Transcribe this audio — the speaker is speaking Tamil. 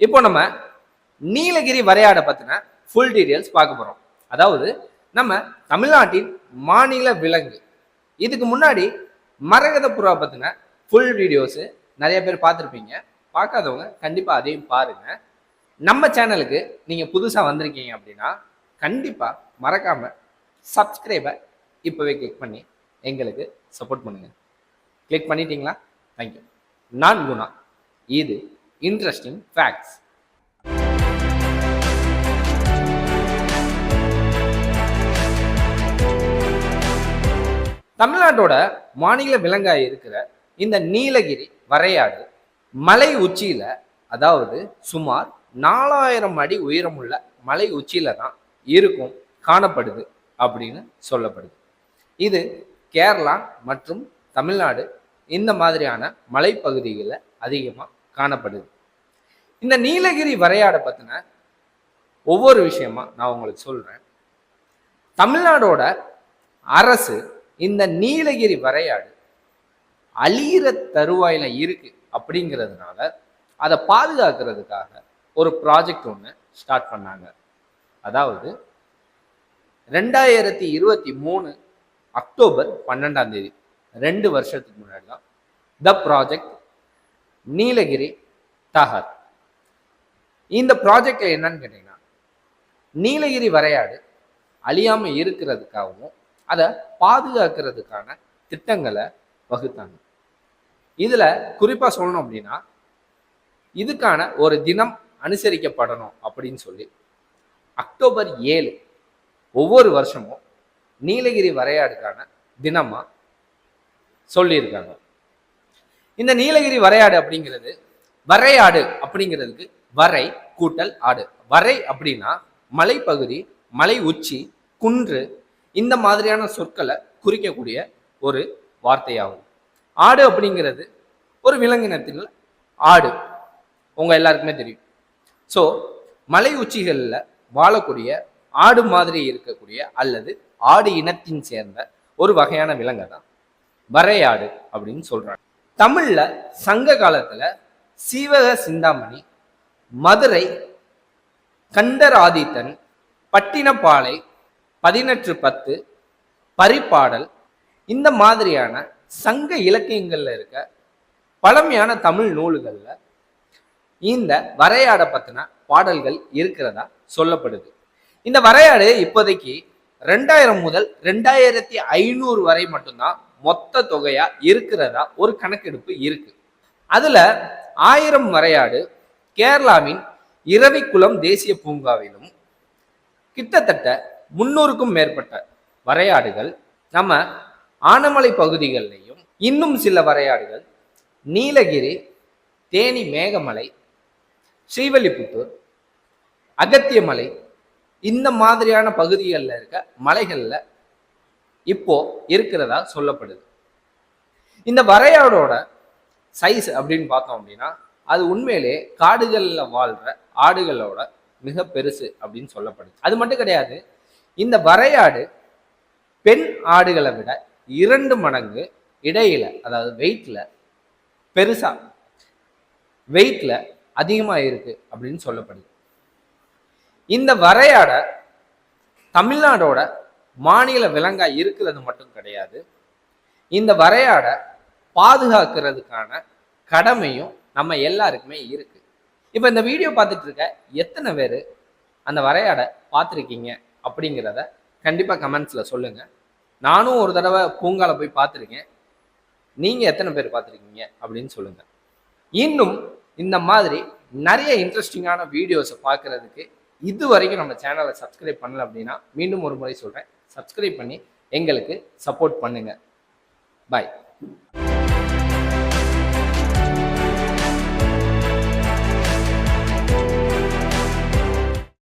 இப்போ நம்ம நீலகிரி வரையாடை பற்றின ஃபுல் டீட்டெயில்ஸ் பார்க்க போகிறோம் அதாவது நம்ம தமிழ்நாட்டின் மாநில விலங்கு. இதுக்கு முன்னாடி மரகத புறா பற்றின ஃபுல் வீடியோஸு நிறைய பேர் பார்த்துருப்பீங்க. பார்க்காதவங்க கண்டிப்பாக அதையும் பாருங்கள் நம்ம சேனலுக்கு நீங்கள் புதுசாக வந்திருக்கீங்க அப்படின்னா கண்டிப்பாக மறக்காமல் சப்ஸ்கிரைபை இப்போவே கிளிக் பண்ணி எங்களுக்கு சப்போர்ட் பண்ணுங்கள் கிளிக் பண்ணிட்டீங்களா? தேங்க்யூ நான் குணா. இது இன்ட்ரெஸ்டிங் ஃபேக்ட்ஸ். தமிழ்நாட்டோட மாநில விலங்காய் இருக்கிற இந்த நீலகிரி வரையாடு மலை உச்சியில் அதாவது சுமார் நாலாயிரம் அடி உயரமுள்ள மலை உச்சியில் தான் இருக்கும் காணப்படுது அப்படின்னு சொல்லப்படுது. இது கேரளா மற்றும் தமிழ்நாடு இந்த மாதிரியான மலைப்பகுதிகளில் அதிகமாக காணப்படுது. இந்த நீலகிரி வரையாடை பற்றின ஒவ்வொரு விஷயமா நான் உங்களுக்கு சொல்கிறேன் தமிழ்நாடோட அரசு இந்த நீலகிரி வரையாடு அழியிற தருவாயில் இருக்கு அப்படிங்கிறதுனால அதை பாதுகாக்கிறதுக்காக ஒரு ப்ராஜெக்ட் ஒன்று ஸ்டார்ட் பண்ணாங்க. அதாவது ரெண்டாயிரத்தி இருபத்தி மூணு அக்டோபர் பன்னெண்டாம் தேதி ரெண்டு வருஷத்துக்கு முன்னாடி தான் த ப்ராஜெக்ட் நீலகிரி தகர். இந்த ப்ராஜெக்ட்ல என்னன்னு கேட்டீங்கன்னா நீலகிரி வரையாடு அழியாம இருக்கிறதுக்காகவும் அதை பாதுகாக்கிறதுக்கான திட்டங்களை வகுத்தாங்க. இதுல குறிப்பா சொல்லணும் அப்படின்னா இதுக்கான ஒரு தினம் அனுசரிக்கப்படணும் அப்படின்னு சொல்லி அக்டோபர் ஏழு ஒவ்வொரு வருஷமும் நீலகிரி வரையாடுக்கான தினமா சொல்லியிருக்காங்க. இந்த நீலகிரி வரையாடு அப்படிங்கிறது வரையாடு அப்படிங்கிறதுக்கு வரை கூட்டல் ஆடு. வரை அப்படின்னா மலைப்பகுதி மலை உச்சி குன்று இந்த மாதிரியான சொற்களை குறிக்கக்கூடிய ஒரு வார்த்தையாகும். ஆடு அப்படிங்கிறது ஒரு விலங்கினத்தில் ஆடு. உங்கள் எல்லாருக்குமே தெரியும். ஸோ மலை உச்சிகளில் வாழக்கூடிய ஆடு மாதிரி இருக்கக்கூடிய அல்லது ஆடு இனத்தின் சேர்ந்த ஒரு வகையான விலங்கை தான் வரையாடு அப்படின்னு சொல்கிறாங்க தமிழில் சங்க காலத்தில் சீவக சிந்தாமணி மதுரை கண்டராதித்தன் பட்டினப்பாலை பதினெட்டு பத்து பரிப்பாடல் இந்த மாதிரியான சங்க இலக்கியங்களில் இருக்க பழமையான தமிழ் நூல்களில் இந்த வரையாடை பற்றின பாடல்கள் இருக்கிறதா சொல்லப்படுது. இந்த வரையாடு இப்போதைக்கு ரெண்டாயிரம் முதல் ரெண்டாயிரத்தி ஐநூறு வரை மட்டும்தான் மொத்த தொகையா இருக்கிறதா ஒரு கணக்கெடுப்பு இருக்கு. அதுல ஆயிரம் வரையாடு கேரளாவின் இரவிக்குளம் தேசிய பூங்காவிலும் கிட்டத்தட்ட முன்னூறுக்கும் மேற்பட்ட வரையாடுகள் நம்ம ஆனமலை பகுதிகளிலையும் இன்னும் சில வரையாடுகள் நீலகிரி தேனி மேகமலை ஸ்ரீவல்லிபுத்தூர் அகத்தியமலை இந்த மாதிரியான பகுதிகளில் இருக்க மலைகளில் இப்போ இருக்கிறதா சொல்லப்படுது. இந்த வரையாடோட சைஸ் அப்படின்னு பார்த்தோம் அப்படின்னா அது உண்மையிலே காடுகளில் வாழ்ற ஆடுகளோட மிக பெருசு அப்படின்னு சொல்லப்படுது. அது மட்டும் கிடையாது இந்த வரையாடு பெண் ஆடுகளை விட இரண்டு மடங்கு இடையில அதாவது வெயிட்ல பெருசா வெயிட்ல அதிகமா இருக்கு அப்படின்னு சொல்லப்படுது. இந்த வரையாட தமிழ்நாடோட மாநில விலங்கா இருக்கிறது மட்டும் கிடையாது இந்த வரையாட பாதுகாக்கிறதுக்கான கடமையும் நம்ம எல்லாருக்குமே இருக்கு. இப்போ இந்த வீடியோ பார்த்துட்டு இருக்க எத்தனை பேர் அந்த வரையாட பார்த்துருக்கீங்க அப்படிங்கிறத கண்டிப்பாக கமெண்ட்ஸில் சொல்லுங்கள் நானும் ஒரு தடவை பூங்கால போய் பார்த்துருக்கேன். நீங்கள் எத்தனை பேர் பார்த்துருக்கீங்க அப்படின்னு சொல்லுங்கள் இன்னும் இந்த மாதிரி நிறைய இன்ட்ரெஸ்டிங்கான வீடியோஸை பார்க்குறதுக்கு இது வரைக்கும் நம்ம சேனலை சப்ஸ்கிரைப் பண்ணல அப்படின்னா மீண்டும் ஒரு முறை சொல்கிறேன் சப்ஸ்கிரைப் பண்ணி எங்களுக்கு சப்போர்ட் பண்ணுங்கள் பாய்